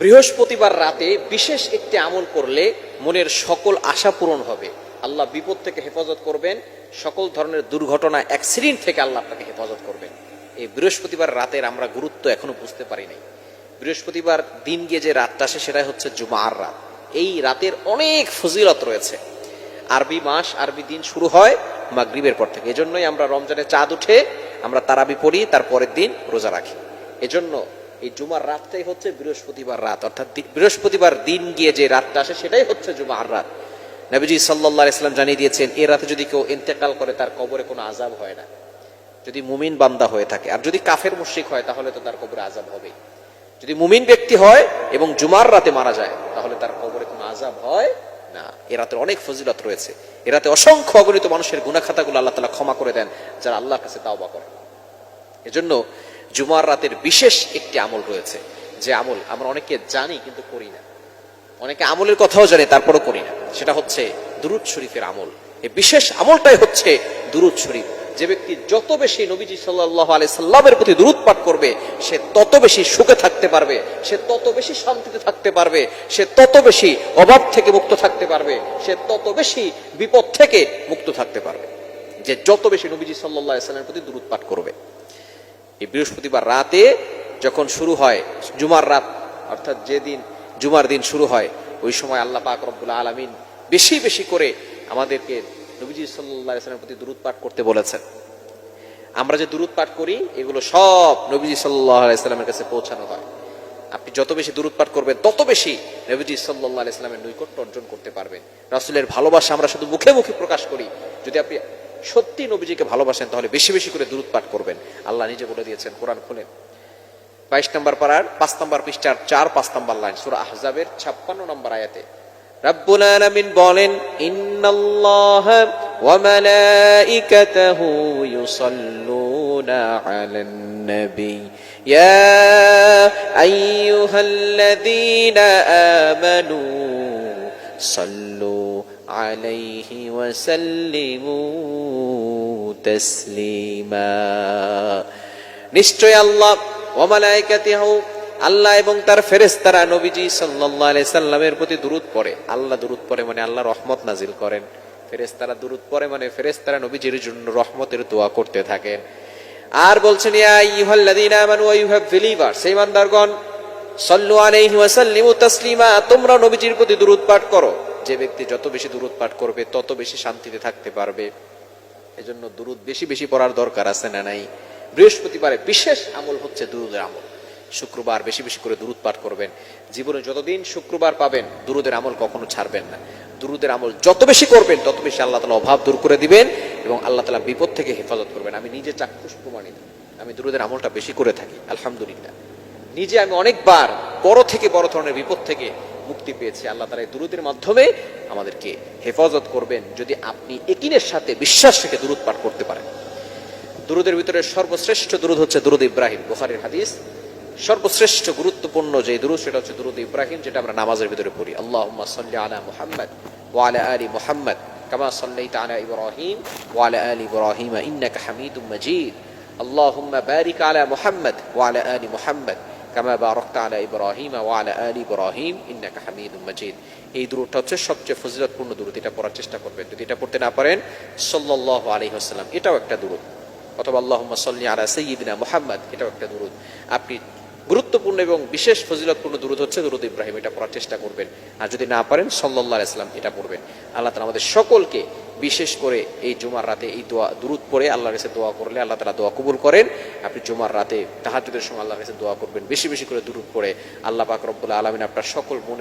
বৃহস্পতিবার রাতে বিশেষ একটি আমল করলে মনের সকল আশা পূরণ হবে। আল্লাহ বিপদ থেকে হেফাজত করবেন, সকল ধরনের দুর্ঘটনা, অ্যাক্সিডেন্ট থেকে আল্লাহ আপনাকে হেফাজত করবেন। এই বৃহস্পতিবার রাতের আমরা গুরুত্ব এখনও বুঝতে পারি নাই। বৃহস্পতিবার দিন গিয়ে যে রাতটা আসে সেটাই হচ্ছে জুমার রাত। এই রাতের অনেক ফজিলত রয়েছে। আরবি মাস, আরবি দিন শুরু হয় মাগরিবের পর থেকে। এজন্যই আমরা রমজানে চাঁদ উঠে আমরা তারাবি পড়ি তার পরের দিন রোজা রাখি। এজন্য এই জুমার রাতটাই হচ্ছে বৃহস্পতিবার রাত। অর্থাৎ বৃহস্পতিবার দিন গিয়ে যে রাতটা আসে, সেটাই হচ্ছে জুমার রাত। নবীজি সাল্লাহ ইসলাম জানিয়ে দিয়েছেন, এ রাতে যদি কেউ ইন্তেকাল করে, তার কবরে কোনো আজাব হয় না। যদি মুমিন বান্দা হয়ে থাকে, আর যদি কাফের মুশরিক হয়, তাহলে তো তার কবরে আজাব হবে যদি মুমিন ব্যক্তি হয় এবং জুমার রাতে মারা যায়, তাহলে তার কবরে কোনো আজাব হয় না। এ রাতের অনেক ফজিলত রয়েছে। এ রাতে অসংখ্য অগণিত মানুষের গুণাখাতাগুলো আল্লাহ তালা ক্ষমা করে দেন, যারা আল্লাহর কাছে তাওবা করে এজন্য জুমার রাতের বিশেষ একটি আমল রয়েছে। যে আমল আমরা অনেকে জানি কিন্তু করি না। অনেকে আমলের কথাও জানে, তারপরও করি না। সেটা হচ্ছে দুরুদ শরীফের আমল। এই বিশেষ আমলটাই হচ্ছে দুরুদ শরীফ। যে ব্যক্তি যত বেশি নবীজি সাল্লাহ আলি সাল্লামের প্রতি দুরুদ পাঠ করবে, সে তত বেশি সুখে থাকতে পারবে, সে তত বেশি শান্তিতে থাকতে পারবে, সে তত বেশি অভাব থেকে মুক্ত থাকতে পারবে, সে তত বেশি বিপদ থেকে মুক্ত থাকতে পারবে। যে যত বেশি নবীজি সাল্লাহ সাল্লামের প্রতি দুরুদ পাঠ করবে। এই বৃহস্পতিবার রাতে যখন শুরু হয় জুমার রাত, অর্থাৎ যেদিন জুমার দিন শুরু হয়, ওই সময় আল্লাহ পাক রব্বুল আলমিন বেশি বেশি করে আমাদেরকে নবীজি সাল্লাহ ইসলামের প্রতি দূরত পাঠ করতে বলেছেন। আমরা যে দূরত পাঠ করি, এগুলো সব নবীজি সাল্লাহ কাছে পৌঁছানো হয়। আপনি যত বেশি দূরত পাঠ করবেন, তত বেশি নবীজি সাল্লাহ ইসলামের নৈকট্য অর্জন করতে পারবেন। রাসুলের ভালোবাসা আমরা শুধু মুখে মুখে প্রকাশ করি। যদি আপনি সত্যি নবীজিকে ভালোবাসেন, তাহলে বেশি বেশি করে দূরত পাঠ করবেন। আল্লাহ নিজে বলে দিয়েছেন, কোরআন খুলেন বাইশ নম্বর পাড়ার, পাঁচ নম্বর পৃষ্ঠার চার, পাঁচ নম্বর লাইন, সুরা আহজাবের ছাপ্পান্ন নম্বর আয়াতে। রব্বুল আলামিন বলেন, ইন্নাল্লাহ ওয়া মালাইকাতাহু ইউসাল্লুনা আলান নবী। ইয়া আইয়ুহাল্লাযীনা আমানু সাল্লু ওয়া সাল্লিমু তাসলিমা। নিশ্চয় আল্লাহ ওমালাইকাতিহু আল্লাহ এবং তার ফেরেশতারা নবীজি সাল্লাল্লাহু আলাইহি সাল্লামের প্রতি দুরূদ পড়ে। আল্লাহ দুরূদ পড়ে মানে আল্লাহ রহমত নাজিল করেন। ফেরেশতারা দুরূদ পড়ে মানে ফেরেশতারা নবীজির জন্য রহমতের দোয়া করতে থাকেন। আর বলছেন, ইয়া আইয়ুহাল্লাযীনা আমানু ওয়া ইউ হ্যাভ বিলিভার্স সেই ইমানদারগণ, সাল্লু আলাইহি ওয়া সাল্লিমু তাসলিমা, তোমরা নবীজির প্রতি দুরূদ পাঠ করো। যে ব্যক্তি যত বেশি দুরূদ পাঠ করবে, তত বেশি শান্তিতে থাকতে পারবে। এজন্য দুরুদ বেশি বেশি পড়ার দরকার আছে না নাই? বৃহস্পতিবারে বিশেষ আমল হচ্ছে দুরুদের আমল। শুক্রবার বেশি বেশি করে দুরুদ পাঠ করবেন। জীবনে যতদিন শুক্রবার পাবেন, দুরুদের আমল কখনো ছাড়বেন না। দুরুদের আমল যত বেশি করবেন, তত বেশি আল্লাহ তালা অভাব দূর করে দিবেন এবং আল্লাহ তালা বিপদ থেকে হেফাজত করবেন। আমি নিজে চাক্ষুষ প্রমাণিত। আমি দুরুদের আমলটা বেশি করে থাকি, আলহামদুলিল্লাহ। নিজে আমি অনেকবার বড় থেকে বড় ধরনের বিপদ থেকে মুক্তি পেয়েছে। আল্লাহ তালা এই দুরুদের মাধ্যমে আমাদেরকে হেফাজত করবেন যদি আপনি একিনের সাথে বিশ্বাস রেখে দুরুদ পাঠ করতে পারেন। দুরুদের ভিতরে সর্বশ্রেষ্ঠ দুরুদ হচ্ছে দুরুদ ইব্রাহিম, বুখারীর হাদিস। সর্বশ্রেষ্ঠ গুরুত্বপূর্ণ যে দুরুদ, সেটা হচ্ছে দুরুদ ইব্রাহিম, যেটা আমরা নামাজের ভিতরে পড়ি। আল্লাহুম্মা সাল্লি আলা মুহাম্মদ ওয়া আলা মুহাম্মদ, কামা সাল্লাইতা আলা ইব্রাহিম ওয়া আলা ইব্রাহিম, ইন্নাকা হামিদুম মাজিদ। আল্লাহুম্মা বারিক আলা মুহাম্মদ আলা আলি মুহাম্মদ। কামা বারকতা আলা ইব্রাহিম ও আলা আলি ইব্রাহিম ইন্নাকা হামিদুম মাজিদ। এই দূরটা হচ্ছে সবচেয়ে ফজিলতপূর্ণ দূরত এটা পড়ার চেষ্টা করবেন। যদি এটা পড়তে না পারেন সল্লাহ আলী ওয়াসাল্লাম, এটাও একটা দূরত অথবা আল্লাহ সাল্লি আলা সঈদিনা মোহাম্মদ, এটাও একটা দূরত আপনি গুরুত্বপূর্ণ এবং বিশেষ ফজিলতপূর্ণ দূরত হচ্ছে দূরত ইব্রাহিম। এটা পড়ার চেষ্টা করবেন। আর যদি না পারেন সল্লাহ ইসলাম এটা পড়বেন। আল্লাহ তালা আমাদের সকলকে বিশেষ করে এই জুমার রাতে এই দোয়া দূরত পড়ে আল্লাহর কাছে দোয়া করলে আল্লাহ তালা দোয়া কবুল করেন। আপনি জুমার রাতে তাহাজুদের সময় আল্লাহর কাছে দোয়া করবেন। বেশি বেশি করে দূরত পড়ে। আল্লাহ পাক রব্বুল আলমিন আপনার সকল মনে